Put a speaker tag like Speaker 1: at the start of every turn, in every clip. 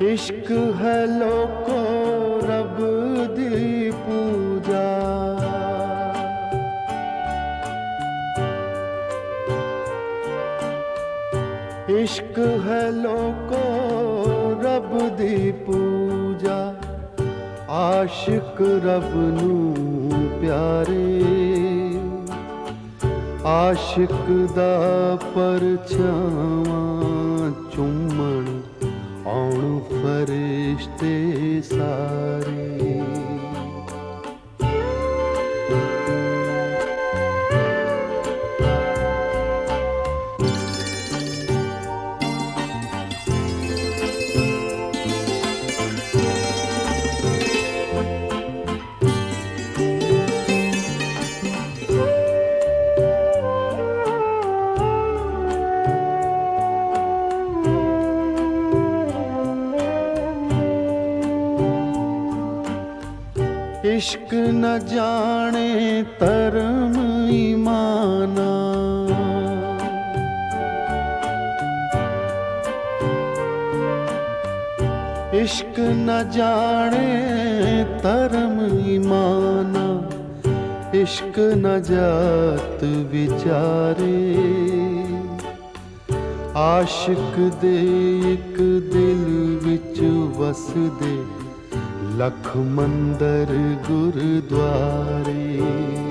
Speaker 1: ਇਸ਼ਕ ਹੈ ਲੋਕੋ ਰੱਬ ਦੀ ਪੂਜਾ। ਇਸ਼ਕ ਹੈ ਲੋਕੋ ਰੱਬ ਦੀ ਪੂਜਾ। ਆਸ਼ਿਕ ਰੱਬ ਨੂੰ ਪਿਆਰੇ। ਆਸ਼ਿਕ ਦਾ ਪਰਛਾਵਾਂ फरिश्ते ष्ट ਇਸ਼ਕ ਨ ਜਾਣੇ ਧਰਮ ਈਮਾਨਾ ਇਸ਼ਕ ਨ ਜਾਣੇ ਧਰਮ ਈਮਾਨਾ ਇਸ਼ਕ ਨ ਜਾਤ ਵਿਚਾਰੇ। ਆਸ਼ਿਕ ਦੇ ਇੱਕ ਦਿਲ ਵਿੱਚ ਵਸਦੇ लख लखमन्तर गुरुद्वारे।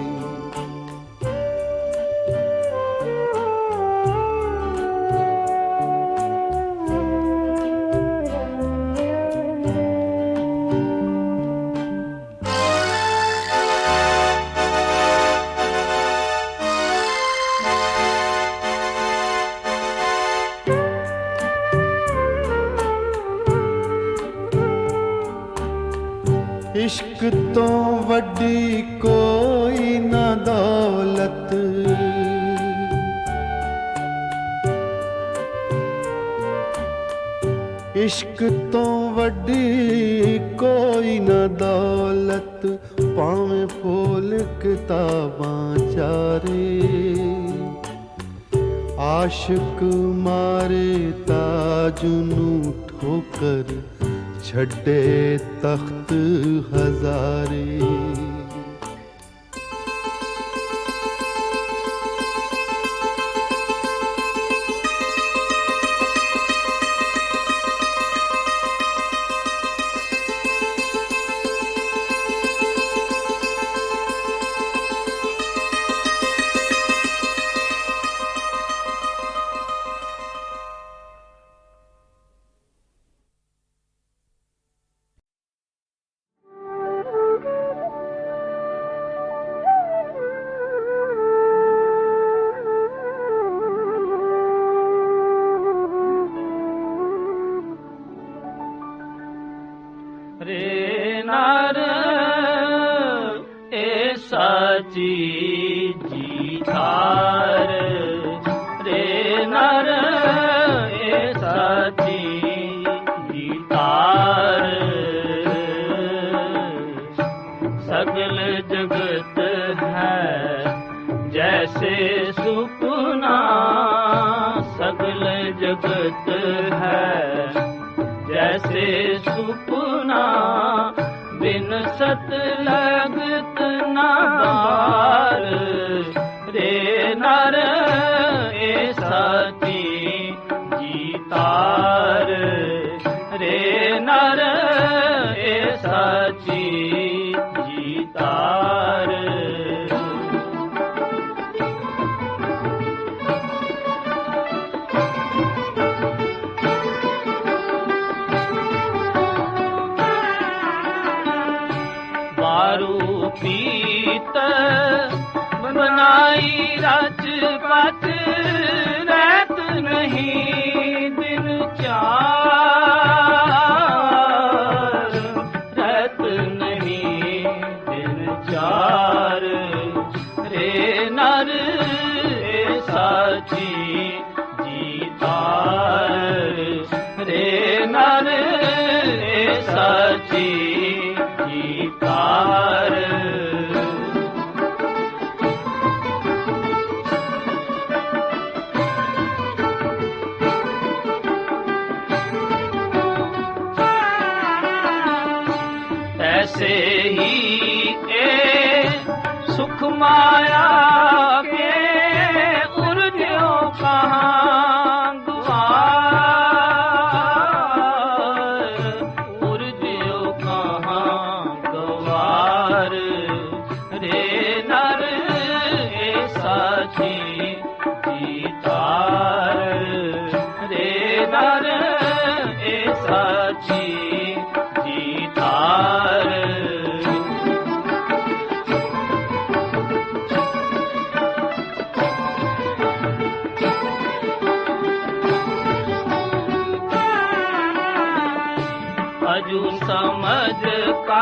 Speaker 1: ਇਸ਼ਕ ਤੋਂ ਵੱਡੀ ਕੋਈ ਨਾ ਦੌਲਤ। ਇਸ਼ਕ ਤੋਂ ਵੱਡੀ ਕੋਈ ਨਾ ਦੌਲਤ, ਭਾਵੇਂ ਫੋਲ ਕਿਤਾਬਾਂ ਚਾਰੇ। ਆਸ਼ਿਕ ਮਾਰੇ ਤਾਜ ਨੂੰ ਠੋਕਰ, ਛੱਡੇ ਤਖਤ
Speaker 2: हजार ਰਚੀ ਜੀ ਥਾਰ। ਰੇ ਨਰ, ਏ ਸਾਚੀ ਜੀ ਥਾਰ ਸਗਲ ਜਗਤ ਹੈ ਜੈਸੇ ਸੁਪਨਾ। ਸਗਲ ਜਗਤ ਹੈ ਜੈਸੇ ਸੁਪਨਾ। ਬਿਨ ਸਤ ਲੈ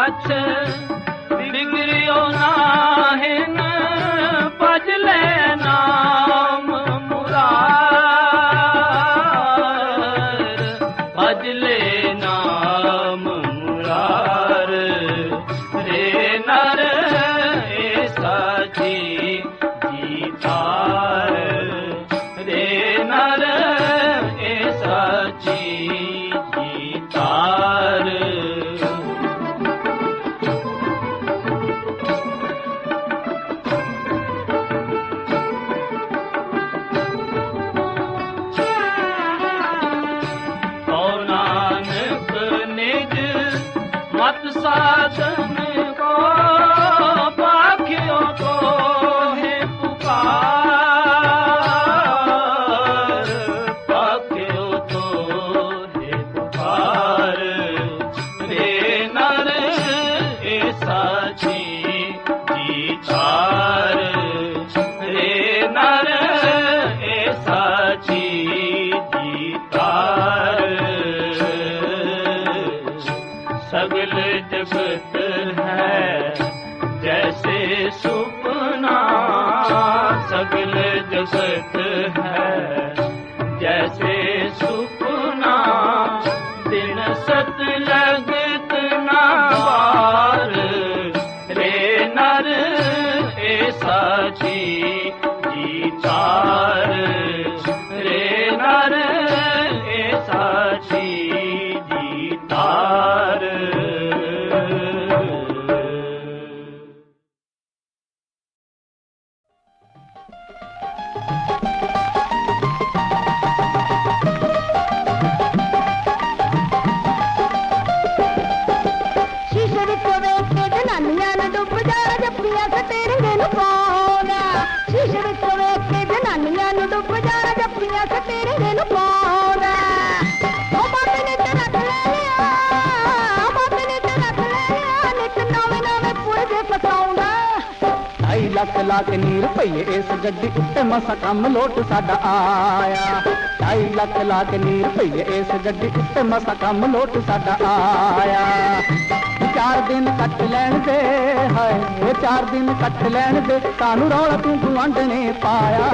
Speaker 2: पाछ ंग पचले Rosa. सगल जगत है
Speaker 3: ਢਾਈ ਲੱਖ ਲਾ ਕੇ ਨੀ ਰੁਪਈਏ ਇਸ ਗੱਡੀ ਉੱਤੇ ਮਸਾ ਕੰਮ ਲੋਟ ਸਾਡਾ ਆਇਆ। ਢਾਈ ਲੱਖ ਲਾ ਕੇ ਨੀ ਰੁਪਈਏ ਇਸ ਗੱਡੀ ਉੱਤੇ ਮਸਾ ਕੰਮ ਲੋਟ ਸਾਡਾ ਆਇਆ। ਚਾਰ ਦਿਨ ਕੱਟ ਲੈਣ ਦੇ, ਹਾਏ ਚਾਰ ਦਿਨ ਕੱਟ ਲੈਣ ਦੇ, ਸਾਨੂੰ ਰੌਲਾ ਤੂੰ ਗੁਆਂਢ ਨੇ ਪਾਇਆ।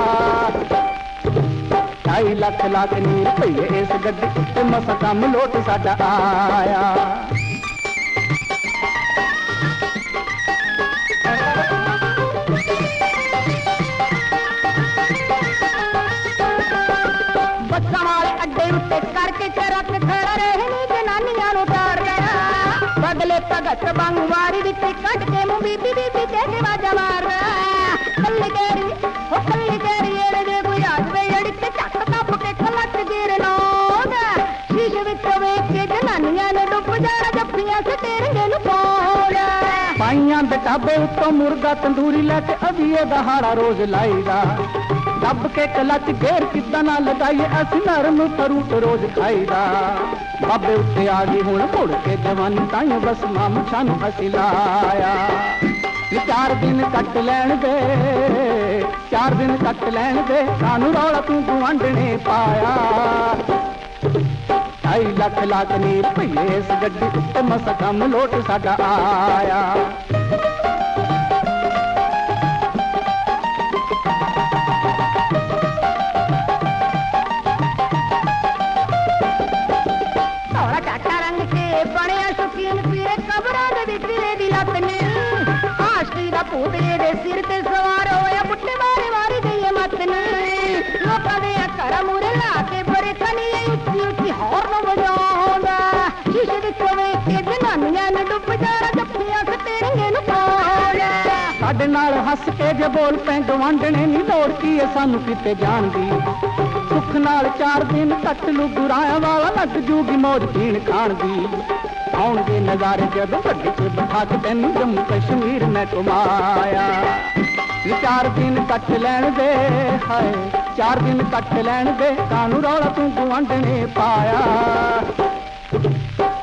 Speaker 3: ਢਾਈ ਲੱਖ ਲਾ ਕੇ ਨੀ ਰੁਪਈਏ ਇਸ ਗੱਡੀ ਉੱਤੇ ਮਸਾ ਕੰਮ ਲੋਟ ਸਾਡਾ ਆਇਆ।
Speaker 4: ਬਗਲੇ ਭਗਤ ਵਾਰੀ ਵਿੱਚ ਕੱਢ ਕੇ ਮੂੰ ਬੀਬੀ ਬੀਬੀ ਕਹਿ ਵਾਜਾ ਮਾਰ ਕੱਲੀ ਕੇਰੀ ਹੋ ਕੱਲੀ ਕੇਰੀ ਏੜੇ ਜੇ ਕੋਈ ਆਜਵੇ ਏੜੀ ਤੇ ਚੱਕ ਟੱਪ ਕੇ ਖਲੱਟ ਗਿਰ ਲੋਗਾ ਸ਼ੀਸ਼ੇ ਵਿੱਚ ਵੇਖ ਕੇ ਜਨਾਨੀਆਂ ਨੇ ਡੁੱਬ ਜਾਣਾ, ਜੱਫੀਆਂ ਸਟੇਰਿੰਗ ਨੂੰ ਪਾਉਣਾ
Speaker 3: ਪਾਈਆਂ ਦੇ ਟਾਬੇ ਉੱਤੋਂ ਮੁਰਗਾ ਤੰਦੂਰੀ ਲੈ ਕੇ ਅਵੀਏ ਦਾ ਹਾੜਾ ਰੋਜ਼ ਲਾਈਦਾ। ਦੱਬ ਕੇ ਕਲਚ ਗੇਰ ਕਿੱਦਾਂ ਨਾ ਲਗਾਈਏ ਅਸੀਂ ਨਰਮ ਫਰੂਟ ਰੋਜ਼ ਖਾਈਦਾ। ਬਾਬੇ ਉੱਤੇ ਆ ਗਈ ਹੁਣ ਮੁੜ ਕੇ ਜਵਾਨੀ ਤਾਈਂ ਬਸ ਮਾਮ ਸਾਨੂੰ ਅਸੀਂ ਲਾਇਆ। ਚਾਰ ਦਿਨ ਕੱਟ ਲੈਣ ਦੇ ਚਾਰ ਦਿਨ ਕੱਟ ਲੈਣ ਦੇ ਸਾਨੂੰ ਰੌਲਾ ਤੂੰ ਗੁਆਂਢਣੇ ਪਾਇਆ। ਢਾਈ ਲੱਖ ਲੱਖ ਨੀ ਰੁਪਈਏ ਇਸ ਗੱਡੀ ਉੱਤੇ ਮਸਾ ਕੰਮ ਲੋਟ ਸਾਡਾ ਆਇਆ। ਹੱਸ ਕੇ ਜੇ ਬੋਲ ਪੈ ਗਵਾਂਢਣੇ ਨਹੀਂ ਲੋੜ ਕੀ ਏ ਸਾਨੂੰ ਕਿਤੇ ਜਾਣ ਦੀ। ਸੁੱਖ ਨਾਲ ਚਾਰ ਦਿਨ ਕੱਟ ਲੂ ਗੁਰਾਇਆ ਵਾਲਾ ਲੱਗ ਜੂਗੀ ਮੌਜ ਪੀਣ ਖਾਣ ਦੀ। ਆਉਣਗੇ ਨਜ਼ਾਰੇ ਜਦੋਂ ਗੱਡੀ 'ਚ ਬਿਠਾ ਕੇ ਤੈਨੂੰ ਜੰਮੂ ਕਸ਼ਮੀਰ ਮੈਂ ਘੁਮਾਇਆ। ਚਾਰ ਦਿਨ ਕੱਟ ਲੈਣ ਦੇ, ਹਾਏ, ਚਾਰ ਦਿਨ ਕੱਟ ਲੈਣ ਦੇ ਕਾਨੂੰ ਰੌਲਾ ਤੂੰ ਗੁਆਂਢਣੇ ਪਾਇਆ।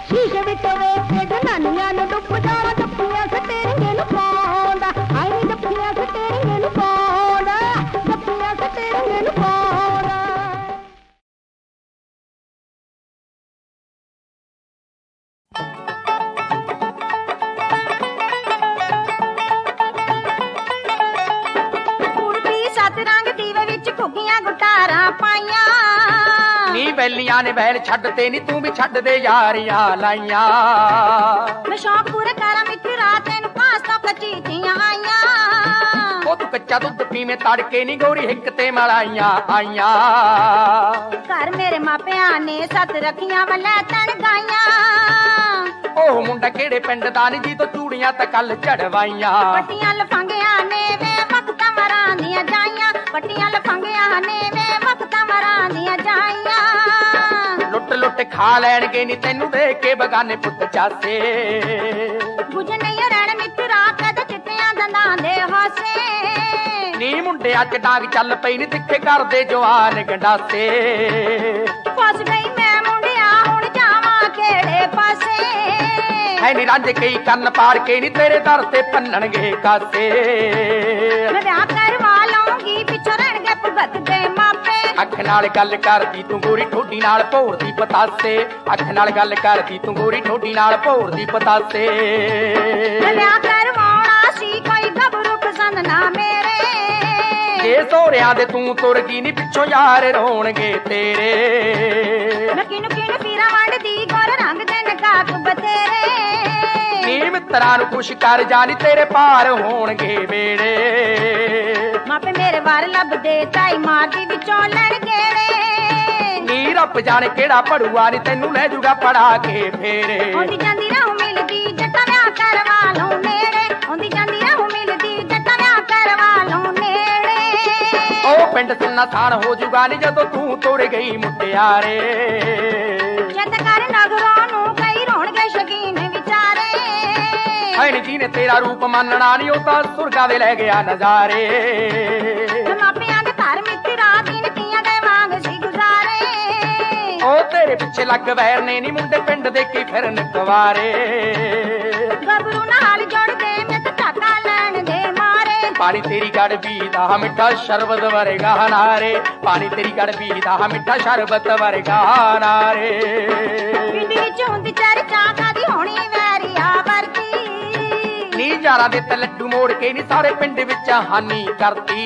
Speaker 4: ਸ਼ੀਸ਼ੇ ਵਿੱਚੋਂ ਵੇਖ ਕੇ ਜਨਾਨੀਆਂ ਨੂੰ
Speaker 5: ਬੈਲੀਆਂ ਨੇ ਬੈਲ ਛੱਡ ਤੇ ਨੀ ਤੂੰ ਵੀ ਛੱਡ ਦੇ ਯਾਰੀਆਂ ਲਾਈਆਂ।
Speaker 6: ਮੈਂ ਸ਼ੌਕ ਪੂਰੇ ਕਰਾਂ ਮਿੱਠੀ ਰਾਤ ਨੂੰ ਪਾਸ ਤੋਂ ਕਚੀਚੀਆਂ ਆਈਆਂ।
Speaker 5: ਉਹ ਤੂੰ ਕੱਚਾ ਦੁੱਧ ਪੀਵੇਂ ਤੜਕੇ ਨੀ ਗੋਰੀ ਹਿੱਕ ਤੇ ਮਲਾਈਆਂ ਆਈਆਂ।
Speaker 6: ਘਰ ਮੇਰੇ ਮਾਪਿਆਂ ਨੇ ਸੱਤ ਰੱਖੀਆਂ ਮੈਂ ਤਣ ਗਾਈਆਂ।
Speaker 5: ਉਹ ਮੁੰਡਾ ਕਿਹੜੇ ਪਿੰਡ ਦਾ ਨੀ ਜੀ ਤੋਂ ਚੂੜੀਆਂ ਤਾਂ ਕੱਲ ਚੜਵਾਈਆਂ।
Speaker 6: ਪੱਟੀਆਂ ਲਫੰਗਿਆਂ ਨੇ ਵੇ ਵਕਤਾਂ ਮਰਾਂ ਦੀਆਂ ਜਾਈਆਂ ਪੱਟੀਆਂ ਲਫੰਗਿਆਂ ਨੇ ਵੇ ਵਕਤਾਂ ਮਰਾਂ ਦੀਆਂ ਜਾਈਆਂ।
Speaker 5: ਲੁੱਟ ਖਾ ਲੈਣਗੇ ਨੀ ਤੈਨੂੰ ਦੇ ਕੇ ਬਗਾਨੇ ਪੁੱਤ ਚਾਸੇ।
Speaker 6: ਗੁੱਜ ਨਹੀਂ ਰਹਿਣ ਮਿੱਤਰਾ ਕਦ ਚਿੱਟਿਆਂ ਦੰਦਾਂ ਦੇ ਹਾਸੇ।
Speaker 5: ਨੀ ਮੁੰਡਿਆਂ ਚ ਡਾਂਗ ਚੱਲ ਪਈ ਨੀ ਤਿੱਖੇ ਕਰਦੇ ਜਵਾਨ ਗੰਡਾਸੇ।
Speaker 6: ਫਸ ਗਈ ਮੈਂ ਮੁੰਡਿਆ ਹੁਣ ਜਾਵਾਂ ਕਿਹੜੇ ਪਾਸੇ?
Speaker 5: ਹੈ ਨੀ ਰੰਜ ਕਈ ਕੰਨ ਪਾੜ ਕੇ ਨੀ ਤੇਰੇ ਦਰ ਤੇ ਪੰਨਣਗੇ ਕਾਸੇ।
Speaker 6: ਮੈਂ
Speaker 5: ਅੱਖ ਨਾਲ ਗੱਲ ਕਰਦੀ ਤੂੰ ਗੋਰੀ ਠੋਡੀ ਨਾਲ ਭੋਰਦੀ ਪਤਾਸੇ। ਅੱਖ ਨਾਲ ਗੱਲ ਕਰਦੀ ਤੂੰ ਗੋਰੀ ਠੋਡੀ ਨਾਲ ਭੋਰਦੀ ਪਤਾਸੇ।
Speaker 6: ਮੈਂ ਵਿਆਹ ਕਰਵਾਉਣਾ ਸੀ ਕੋਈ ਗੱਭਰੂ ਪਸੰਦ ਨਾ ਮੇਰੇ।
Speaker 5: ਜੇ ਸੋਹਰਿਆਂ ਦੇ ਤੂੰ ਤੁਰ ਗਈ ਨੀ ਪਿੱਛੋਂ ਯਾਰ ਰੋਣਗੇ ਤੇਰੇ।
Speaker 6: ਮੈਂ ਕਿਨੂੰ ਕਿਨੂੰ ਪੀਰਾ ਵੰਡਦੀ?
Speaker 5: ਨੀ ਮਿੱਤਰਾਂ ਨੂੰ ਖੁਸ਼ ਕਰ ਜਾਨੀ ਤੇਰੇ ਪਾਰ ਹੋਣਗੇ ਵੇੜੇ
Speaker 6: ਮਾਪੇ ਮੇਰੇ ਵਾਰ ਲੱਭਦੇ ਤਾਈ ਮਾਰਦੀ ਵਿੱਚੋਂ ਲੜ ਗੇੜੇ।
Speaker 5: ਨੀ ਰੱਬ ਜਾਣੇ ਕਿਹੜਾ ਪੜੂਆ ਨੀ ਤੈਨੂੰ ਲੈ ਜੂਗਾ ਪੜਾ ਕੇ ਫੇਰੇ।
Speaker 6: ਆਉਂਦੀ ਜਾਂਦੀ ਰਹੂ ਮਿਲਦੀ ਜੱਟਾ ਵਿਆਹ ਕਰਵਾ ਲਉ ਨੇੜੇ। ਆਉਂਦੀ ਜਾਂਦੀ ਰਹੂ ਮਿਲਦੀ ਜੱਟਾ ਵਿਆਹ ਕਰਵਾ ਲਉ ਨੇੜੇ।
Speaker 5: ਉਹ ਪਿੰਡ ਸੁੰਨਾ ਥਾਣ ਹੋ ਜੂਗਾ ਨੀ ਜਦੋਂ ਤੂੰ ਤੁਰ ਗਈ ਮੁਟਿਆਰੇ।
Speaker 6: ਜਦ ਕਰ ਨਗਰਾਂ ਨੂੰ ਕਈ ਰੋਣਗੇ ਸ਼ਕੀਨ।
Speaker 5: ਹੈਣ ਜੀ ਨੇ ਤੇਰਾ ਰੂਪ ਮੰਨਣਾ ਨੀ ਉਹ ਤਾਂ ਸੁਰਗਾ ਦੇ ਲੈ ਗਿਆ ਨਜ਼ਾਰੇ।
Speaker 6: ਮਾਪਿਆਂ ਦੇ ਘਰ ਮਿੱਤਰਾ ਦਿਨ ਤੀਆਂ ਦੇ ਵਾਂਗ ਸੀ ਗੁਜ਼ਾਰੇ।
Speaker 5: ਉਹ ਤੇਰੇ ਪਿੱਛੇ ਲੱਗ ਵੈਰ ਨੇ ਨੀ ਮੁੰਡੇ ਪਿੰਡ ਦੇ ਕੀ ਫਿਰਨ ਕੁਵਾਰੇ।
Speaker 6: ਗੱਭਰੂ ਨਾਲ ਜੋੜ ਕੇ ਮਿੱਤ ਟਾਕਾ ਲੈਣ ਦੇ ਮਾਰੇ।
Speaker 5: ਪਾਣੀ ਤੇਰੀ ਗੜ ਦਾ ਮਿੱਠਾ ਸ਼ਰਬਤ ਵਰਗਾ ਨਾਰੇ। ਪਾਣੀ ਤੇਰੀ ਗੜ ਦਾ ਮਿੱਠਾ ਸ਼ਰਬਤ ਵਰਗਾ ਨਾਰੇ।
Speaker 6: ਪਿੰਡ ਵਿੱਚ ਹੁੰਦੀ ਚਰਚਾ ਕਾਦੀ ਹੋਣੀ
Speaker 5: ਨੀ ਯਾਰਾਂ ਦੇ ਤੇ ਲੱਡੂ ਮੋੜ ਕੇ ਨੀ ਸਾਰੇ ਪਿੰਡ ਵਿੱਚ ਹਾਨੀ ਕਰਤੀ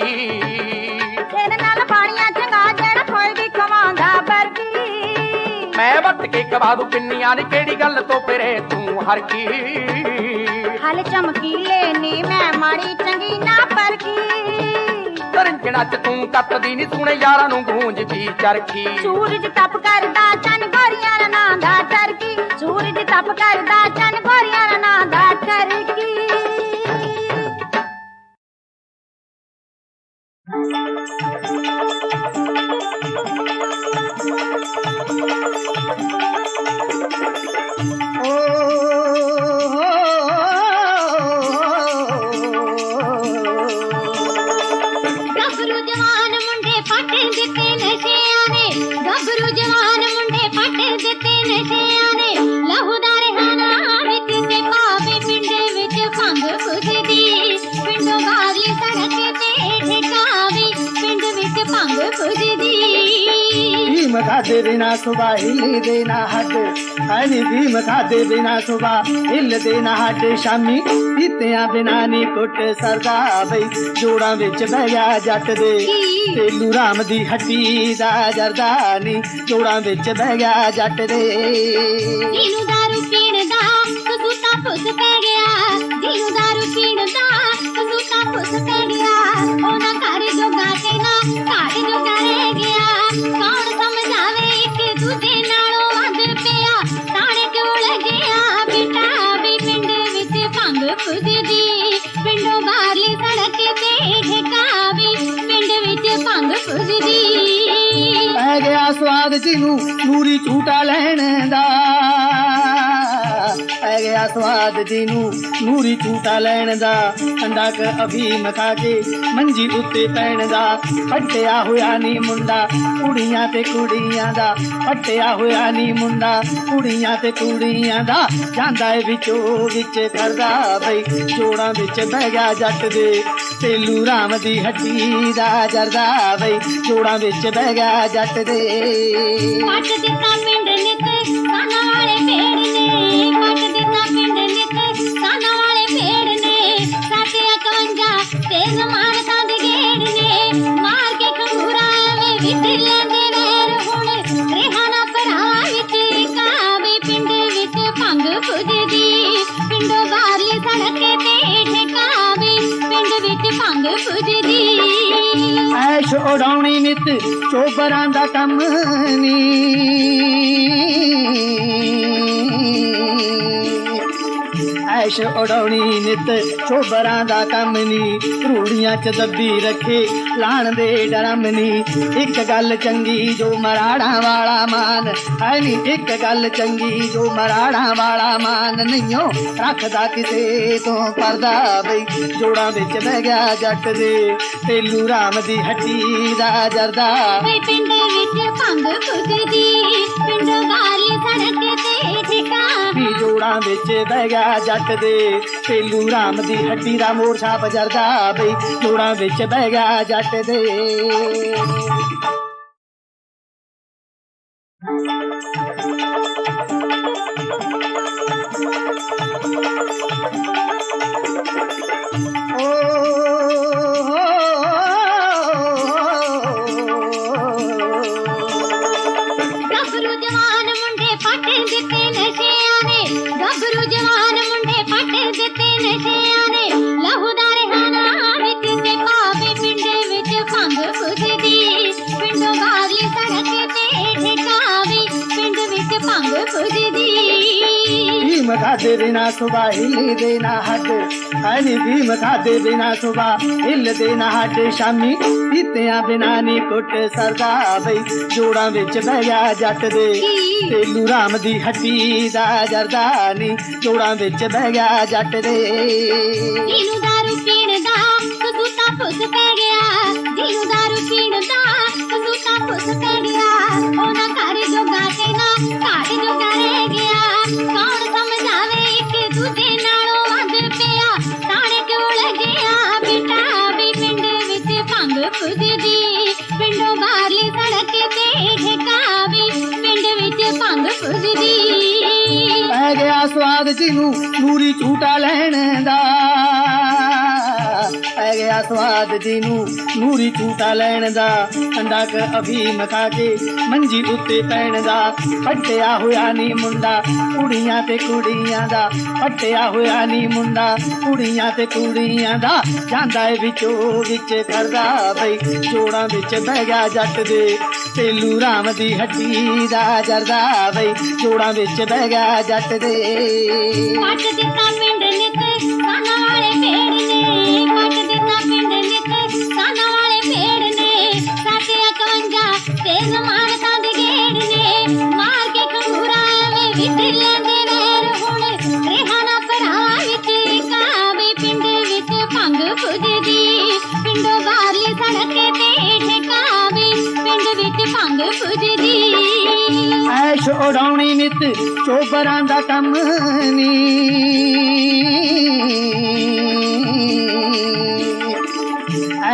Speaker 6: ਤੇਰੇ ਨਾਲ ਬਾਣੀਆਂ ਚੰਗਾ ਜਿਹੜਾ ਕੋਈ ਵੀ ਖਵਾਉਂਦਾ ਵਰਦੀ
Speaker 5: ਮੈਂ ਵੱਟ ਕੇ ਕਵਾ ਦੂ ਪਿੰਨੀਆਂ ਨੀ ਕਿਹੜੀ ਗੱਲ ਤੋਂ ਫਿਰੇ ਤੂੰ ਹਰ ਕੀ
Speaker 6: ਹਲ ਚਮਕੀਲੇ ਨੀ ਮੈਂ ਮਾੜੀ ਚੰਗੀ ਨਾ ਪਰਖੀ।
Speaker 5: ਤਰੰਜਣਾ ਚ ਤੂੰ ਕੱਟਦੀ ਨੀ? ਸੁਣੇ ਯਾਰਾਂ ਨੂੰ ਗੂੰਜਦੀ ਚਰਖੀ।
Speaker 6: ਸੂਰਜ ਤਪ ਕਰਦਾ, ਚੰਨ ਗੋਰੀਆਂ ਦਾ ਨਾਂ ਦਾ ਟਰਕੀ ਸੂਰਜ ਤਪ ਕਰਦਾ, ਚੰਨ ਗੋਰੀਆਂ ਦਾ ਨਾਂ ਦਾ ਟਰਕੀ
Speaker 7: ਭੀਮ ਖਾਦੇ ਬਿਨਾ ਸੁਬਾ ਹਿੱਲਦੇ ਨਾ ਹੱਡ ਹਨੀ ਭੀਮ ਖਾਦੇ ਬਿਨਾ ਸੁਬਾ ਹਿੱਲਦੇ ਨਾ ਹੱਡ ਸ਼ਾਮੀ ਪੀਤਿਆਂ ਬਿਨਾ ਨੀ ਕੁੱਟ ਸਰਦਾ ਬਈ। ਜੋੜਾਂ ਵਿੱਚ ਬਹਿ ਗਿਆ ਜੱਟ ਦੇ ਤੇਲੂ ਰਾਮ ਦੀ ਹੱਟੀ ਦਾ ਜਰਦਾਨੀ ਜੋੜਾਂ ਵਿੱਚ ਬਹਿ ਗਿਆ ਜੱਟ ਦੇ।
Speaker 8: ਜਿਹਨੂੰ ਦਾਰੂ ਪੀਣ ਦਾ ਕਸੂਤਾ ਫੁੱਸ ਪੈ ਗਿਆ। ਜਿਹਨੂੰ ਦਾਰੂ ਪੀਣ ਦਾ
Speaker 7: ਸਵਾਦ ਜਿਹਨੂੰ ਨੂਰੀ ਝੂਟਾ ਲੈਣ ਦਾ। ਅੰਡਾ ਕ ਅਫੀਮ ਖਾ ਕੇ ਮੰਜੀ ਉੱਤੇ ਪੈਣ ਦਾ। ਫੱਟਿਆ ਹੋਇਆ ਨੀ ਮੁੰਡਾ ਕੁੜੀਆਂ ਤੇ ਕੁੜੀਆਂ ਦਾ। ਫੱਟਿਆ ਹੋਇਆ ਨੀ ਮੁੰਡਾ ਕੁੜੀਆਂ ਤੇ ਕੁੜੀਆਂ ਦਾ। ਜਾਂਦਾ ਏ ਵਿੱਚੋਂ ਵਿੱਚ ਕਰਦਾ ਬਈ ਜੋੜਾਂ ਵਿੱਚ ਬਹਿ ਗਿਆ ਜੱਟ ਦੇ। ਤੇਲੂ ਰਾਮ ਦੀ ਹੱਟੀ ਦਾ ਜਰਦਾ ਬਈ ਜੋੜਾਂ ਵਿੱਚ ਬਹਿ ਗਿਆ ਜੱਟ ਦੇ।
Speaker 8: ਪੱਟ ਦਿੱਤਾ ਪਿੰਡ ਨਿਤ ਸਾਨਾ ਵਾਲੇ ਭੇੜ ਨੇ। ਪੱਟ ਦਿੱਤਾ ਪਿੰਡ ਵਾਲੇ ਭੇੜ ਨੇ ਸਾਤੇ 51 ਤੇ ਜ਼ਮਾਨ ਤਾਂ ਗੇੜ ਨੇ। ਮਾਰ ਕੇ ਖੰਗੂਰਾ ਐਵੇਂ ਵਿਧ ਲੈਂਦੇ ਵੈਰ ਹੁਣ ਰਿਹਾ ਨਾ ਵਿੱਚ ਕਾਵੇ, ਪਿੰਡ ਵਿੱਚ ਭੰਗ ਪੁੱਜਦੀ ਪਿੰਡੋਂ ਬਾਹਰਲੀ ਸੜਕ ਤੇ ਠੇਕਾਵੇ ਪਿੰਡ ਵਿੱਚ ਭੰਗ ਪੁੱਜਦੀ
Speaker 7: ਐਸ਼ ਉਡਾਉਣੀ ਨਿਤ ਚੋਬਰਾਂ ਦਾ ਕੰਮ ਨੀ। ਐਸ਼ ਉਡਾਉਣੀ, ਨਿਤ ਚੋਬਰਾਂ ਦਾ ਕੰਮ ਨੀ। ਰੂੜੀਆਂ ਚ ਦੱਬੀ ਰੱਖੇ, ਲਾਣ ਦੇ ਡਰਮ ਨੀ। ਇੱਕ ਗੱਲ ਚੰਗੀ ਜੋ ਮਰਾੜਾਂ ਵਾਲਾ ਮਾਨ ਹੈ ਨੀ। ਇੱਕ ਗੱਲ ਚੰਗੀ ਜੋ ਮਰਾੜਾਂ ਵਾਲਾ ਮਾਨ ਨਹੀਂਓ ਰੱਖਦਾ ਕਿਸੇ ਤੋਂ ਪਰਦਾ ਬਈ। ਜੋੜਾਂ ਵਿੱਚ ਬਹਿ ਗਿਆ ਜੱਟ ਦੇ, ਤੇਲੂ ਰਾਮ ਦੀ ਹੱਟੀ ਦਾ ਜਰਦਾ।
Speaker 8: ਵੇ ਪਿੰਡ ਵਿੱਚ ਭੰਗ ਪੁੱਜਦੀ ਪਿੰਡੋਂ ਬਾਹਰਲੀ ਸੜਕ ਤੇ
Speaker 7: ਵੀ ਜੋੜਾਂ ਵਿੱਚ ਬਹਿ ਗਿਆ ਜੱਟ ਦੇ। ਤੇਲੂ ਰਾਮ ਦੀ ਹੱਟੀ ਦਾ ਮੋਰਛਾ ਬਜਰਦਾ ਬਈ। ਜੋੜਾਂ ਵਿੱਚ ਬਹਿ ਗਿਆ ਜੱਟ ਦੇ। ਭੀਮ ਖਾਦੇ ਬਿਨਾ ਸੁਬਾ ਹਿੱਲਦੇ ਨਾ ਹੱਡ ਹਾਨੀ ਭੀਮ ਖਾਦੇ ਬਿਨਾ ਸੁਬਾ ਹਿੱਲਦੇ ਨਾ ਹੱਡ ਸ਼ਾਮੀ ਪੀਤਿਆਂ ਬਿਨਾ ਨੀ ਕੁੱਟ ਸਰਦਾ ਬਈ। ਜੋੜਾਂ ਵਿੱਚ ਬਹਿ ਗਿਆ ਜੱਟ ਦੇ ਤੇਲੂ ਰਾਮ ਦੀ ਹੱਟੀ ਦਾ ਜਰਦਾਨੀ ਜੋੜਾਂ ਵਿੱਚ ਬਹਿ ਗਿਆ ਜੱਟ ਦੇ।
Speaker 8: ਜਿਹਨੂੰ ਦਾਰੂ ਪੀਣ ਦਾ ਕਸੂਤਾ ਫੁੱਸ ਪੈ ਗਿਆ, ਜਿਹਨੂੰ ਦਾਰੂ ਪੀਣ ਦਾ ਗਿਆ
Speaker 7: ਸਵਾਦ ਨੂਰੀ ਝੂਟਾ ਲੈਣ ਦਾ। ਪੈ ਗਿਆ ਸਵਾਦ ਜਿਹਨੂੰ ਨੂਰੀ ਝੂਟਾ ਲੈਣ ਦਾ ਅੰਡਾ ਕ ਅਫੀਮ ਖਾ ਕੇ ਮੰਜੀ ਉੱਤੇ ਪੈਣ ਦਾ ਫੱਟਿਆ ਹੋਇਆ ਨੀ ਮੁੰਡਾ ਕੁੜੀਆਂ ਤੇ ਕੁੜੀਆਂ ਦਾ ਫੱਟਿਆ ਹੋਇਆ ਨੀ ਮੁੰਡਾ ਕੁੜੀਆਂ ਤੇ ਕੁੜੀਆਂ ਦਾ ਜਾਂਦਾ ਏ ਵਿੱਚੋਂ ਵਿੱਚ ਕਰਦਾ ਬਈ ਜੋੜਾਂ ਵਿੱਚ ਬਹਿ ਗਿਆ ਜੱਟ ਦੇ ਤੇਲੂ ਰਾਮ ਦੀ ਹੱਟੀ ਦਾ ਜਰਦਾ ਬਈ ਜੋੜਾਂ ਵਿੱਚ ਬਹਿ ਗਿਆ ਜੱਟ ਦੇ
Speaker 8: ਪੱਟ ਦਿੱਤਾ ਪਿੰਡ ਨਿਤ ਸਾਨਾ ਵਾਲੇ ਭੇੜ ਨੇ ਜ਼ਮਾਨ ਤਾਂ ਗੇੜ ਨੇ ਮਾਰ ਕੇ ਖੰਗੂਰਾ ਐਵੇਂ ਵਿਧ ਲੈਂਦੇ ਵੈਰ ਹੁਣ ਰਿਹਾ ਨਾ ਭਰਾ ਵਿੱਚ ਕਾਵੇ ਪਿੰਡ ਵਿੱਚ ਭੰਗ ਪੁੱਜਦੀ। ਪਿੰਡੋਂ ਬਾਹਰਲੀ ਸੜਕ ਤੇ ਠੇਕਾਵੇ ਪਿੰਡ ਵਿੱਚ ਭੰਗ ਪੁੱਜਦੀ।
Speaker 7: ਐਸ਼ ਉਡਾਉਣੀ ਨਿਤ ਚੋਬਰਾਂ ਦਾ ਕੰਮ ਨੀ।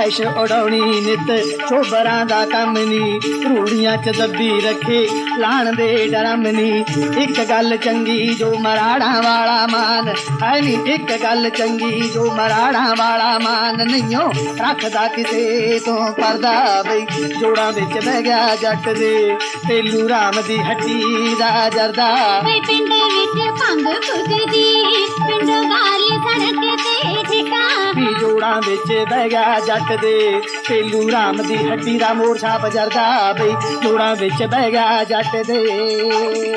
Speaker 7: ਐਸ਼ ਉਡਾਉਣੀ, ਨਿਤ ਚੋਬਰਾਂ ਦਾ ਕੰਮ ਨੀ। ਰੂੜੀਆਂ ਚ ਦੱਬੀ ਰੱਖੇ, ਲਾਣ ਦੇ ਡਰਮ ਨੀ। ਇੱਕ ਗੱਲ ਚੰਗੀ ਜੋ ਮਰਾੜਾਂ ਵਾਲਾ ਮਾਨ ਹੈ ਨੀ। ਇੱਕ ਗੱਲ ਚੰਗੀ ਜੋ ਮਰਾੜਾਂ ਵਾਲਾ ਮਾਨ ਨਹੀਂਓ ਰੱਖਦਾ ਕਿਸੇ ਤੋਂ ਪਰਦਾ ਬਈ। ਜੋੜਾਂ ਵਿੱਚ ਬਹਿ ਗਿਆ ਜੱਟ ਦੇ, ਤੇਲੂ ਰਾਮ ਦੀ ਹੱਟੀ ਦਾ ਜਰਦਾ।
Speaker 8: ਵੇ ਪਿੰਡ ਵਿੱਚ ਭੰਗ ਫੁੱਕਦੀ ਪਿੰਡ ਵਾਲੀ
Speaker 7: ਜੋੜਾਂ ਵਿੱਚ ਬਹਿ ਗਿਆ ਜੱਟ ਦੇ। ਤੇਲੂ ਰਾਮ ਦੀ ਹੱਟੀ ਦਾ ਮੋਰ ਬਜਰਦਾ ਜਰਦਾ ਬਈ। ਜੋੜਾਂ ਵਿੱਚ ਬਹਿ ਗਿਆ ਜੱਟ ਦੇ।